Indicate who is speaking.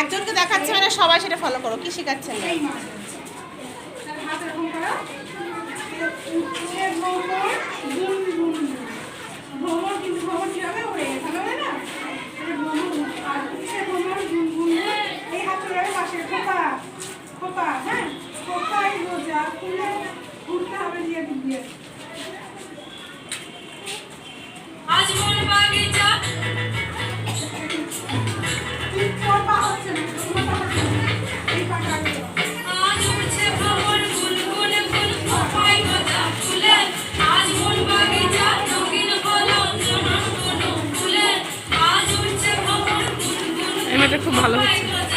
Speaker 1: একজনকে দেখাচ্ছে মানে সবাই সেটা ফলো করো কি শেখাচ্ছে
Speaker 2: আজ মোর বাগিচা
Speaker 3: সিনেমাটা খুব ভালো হচ্ছে।